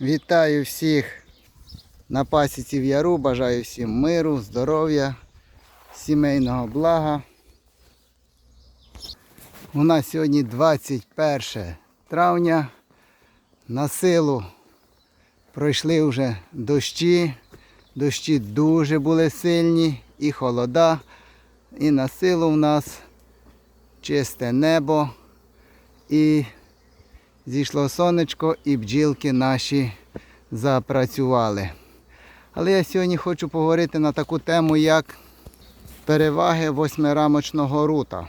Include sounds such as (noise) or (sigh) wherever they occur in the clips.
Вітаю всіх на пасіці в яру. Бажаю всім миру, здоров'я, сімейного блага. У нас сьогодні 21 травня. На силу пройшли вже дощі. Дощі дуже були сильні і холода. І на силу в нас чисте небо. І зійшло сонечко і бджілки наші запрацювали. Але я сьогодні хочу поговорити на таку тему, як переваги восьмирамочного рута.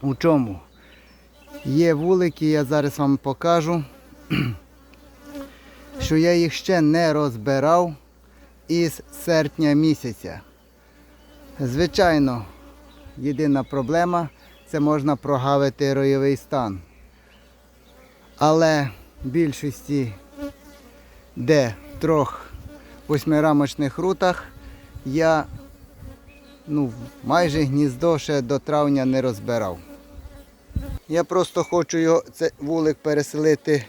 У чому? Є вулики, я зараз вам покажу, (clears throat) що я їх ще не розбирав із серпня місяця. Звичайно, єдина проблема це можна прогавити ройовий стан. Але в більшості, де в трьох восьмирамочних рутах, я ну, майже гніздо ще до травня не розбирав. Я просто хочу його, цей вулик переселити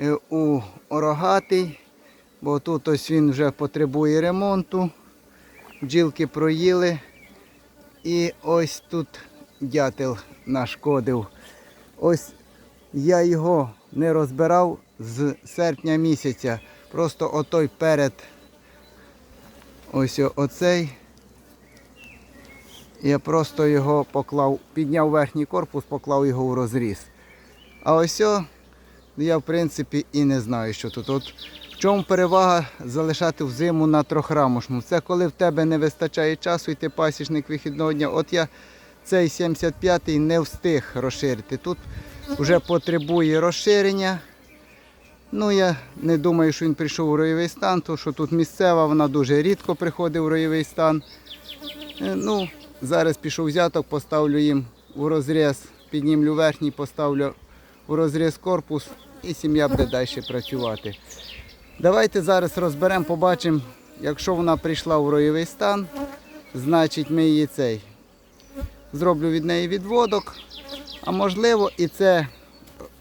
е, у рогатий, бо тут ось він вже потребує ремонту. Бджілки проїли. І ось тут дятел нашкодив. Ось я його не розбирав з серпня місяця. Просто отой перед ось оцей. Я просто його поклав, підняв верхній корпус, поклав його в розріз. А ось о, я в принципі і не знаю, що тут. От в чому перевага залишати взиму на трьохрамушну? Це коли в тебе не вистачає часу і ти пасічник вихідного дня. От я цей 75-й не встиг розширити. Тут вже потребує розширення. Ну, я не думаю, що він прийшов у ройовий стан, тому що тут місцева, вона дуже рідко приходить у ройовий стан. Е, Ну, зараз пішов взяток, поставлю їм у розріз, піднімлю верхній, поставлю у розріз корпус і сім'я буде далі працювати. Давайте зараз розберемо, побачимо, якщо вона прийшла у ройовий стан, значить ми її цей. Зроблю від неї відводок, а можливо і це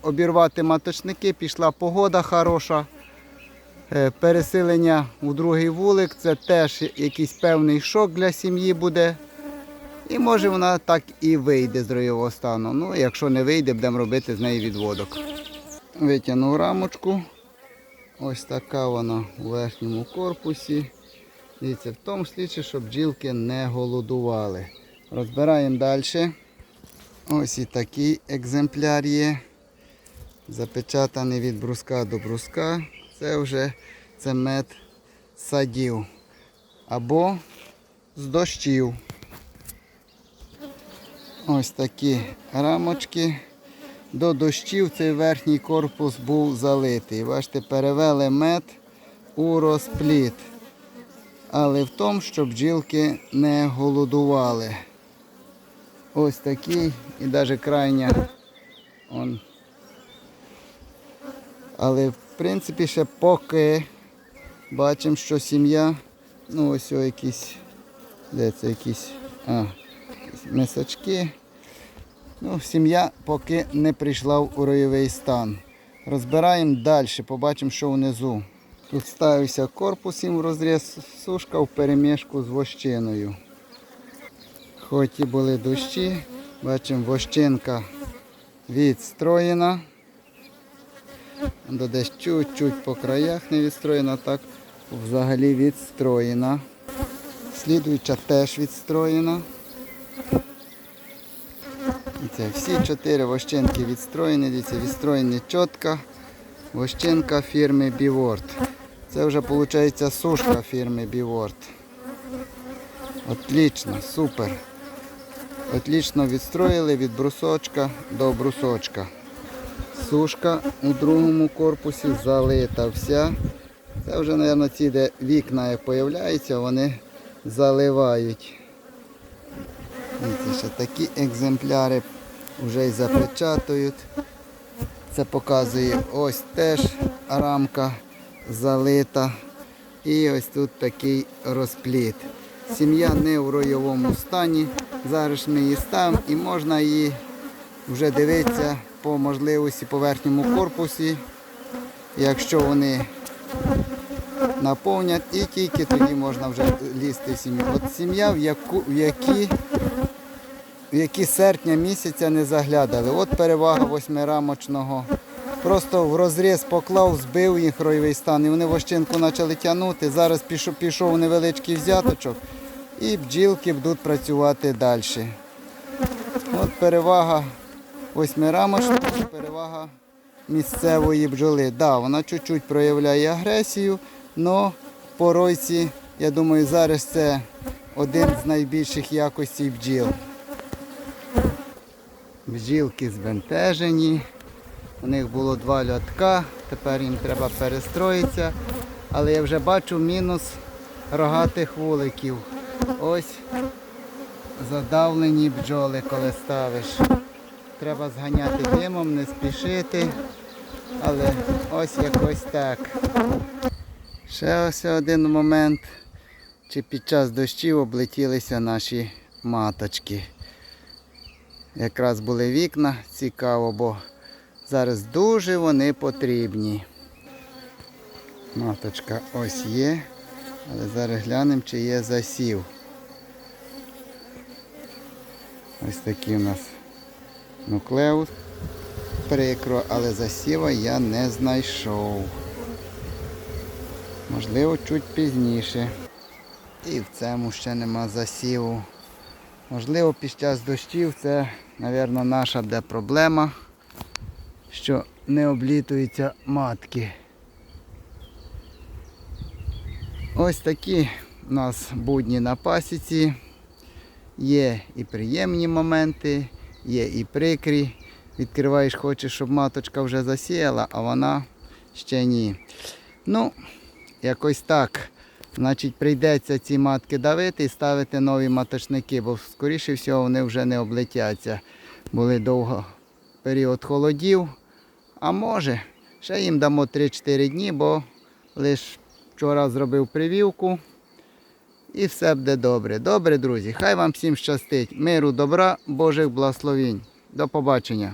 обірвати маточники, пішла погода хороша. Е, Переселення у другий вулик це теж якийсь певний шок для сім'ї буде. І може вона так і вийде з ройового стану. Ну, якщо не вийде, будемо робити з неї відводок. Витягнув рамочку. Ось така вона у верхньому корпусі. Дивіться, в тому слідчі, щоб бджілки не голодували. Розбираємо далі. Ось і такий екземпляр є. Запечатаний від бруска до бруска. Це вже це мед садів. Або з дощів. Ось такі рамочки. До дощів цей верхній корпус був залитий. Бачите, перевели мед у розпліт. Але в тому, щоб бджілки не голодували. Ось такий і навіть крайня. Он. Але в принципі ще поки бачимо, що сім'я, ну ось о якісь, де це якісь, а, якісь мисочки. Ну, сім'я поки не прийшла в уройовий стан. Розбираємо далі, побачимо, що внизу. Тут ставився корпус їм розріз сушка в перемішку з вощиною. Хоч і були дощі, бачимо, вощинка відстроєна. До десь чуть-чуть по краях не відстроєна, так взагалі відстроєна. Слідуюча теж відстроєна. Це всі чотири вощинки відстроєні, дивіться, відстроєні чітко. Вощинка фірми Біворд. Це вже виходить сушка фірми Біворд. Отлично, супер. Отлично відстроїли від брусочка до брусочка. Сушка у другому корпусі залита вся. Це вже, мабуть, ці, де вікна як появляються, вони заливають. Дивіться, ще такі екземпляри вже й запечатують. Це показує ось теж рамка залита. І ось тут такий розпліт. Сім'я не в ройовому стані. Зараз ми її ставимо і можна її вже дивитися по можливості по верхньому корпусі. якщо вони наповнять, і тільки тоді можна вже лізти в сім'ю. От сім'я, в яку в в які серпня місяця не заглядали. От перевага восьмирамочного. Просто в розріз поклав, збив їх ройовий стан, і вони вощинку почали тягнути. Зараз пішов, пішов невеличкий взяточок, і бджілки будуть працювати далі. От перевага восьмирамочного, перевага місцевої бджоли. Да, вона чуть-чуть проявляє агресію, але по ройці, я думаю, зараз це один з найбільших якостей бджіл. Бджілки збентежені. У них було два льотка, тепер їм треба перестроїтися. Але я вже бачу мінус рогатих вуликів. Ось задавлені бджоли, коли ставиш. Треба зганяти димом, не спішити. Але ось якось так. Ще ось один момент. Чи під час дощів облетілися наші маточки. Якраз були вікна, цікаво, бо зараз дуже вони потрібні. Маточка ось є, але зараз глянемо, чи є засів. Ось такий у нас нуклеус. Прикро, але засіва я не знайшов. Можливо, чуть пізніше. І в цьому ще нема засіву. Можливо, під час дощів це, мабуть, наша де проблема, що не облітуються матки. Ось такі у нас будні на пасіці. Є і приємні моменти, є і прикрі. Відкриваєш, хочеш, щоб маточка вже засіяла, а вона ще ні. Ну, якось так. Значить, прийдеться ці матки давити і ставити нові маточники, бо скоріше всього вони вже не облетяться. Були довго період холодів. А може, ще їм дамо 3-4 дні, бо лише вчора зробив привівку. І все буде добре. Добре, друзі. Хай вам всім щастить. Миру, добра, Божих благословінь. До побачення.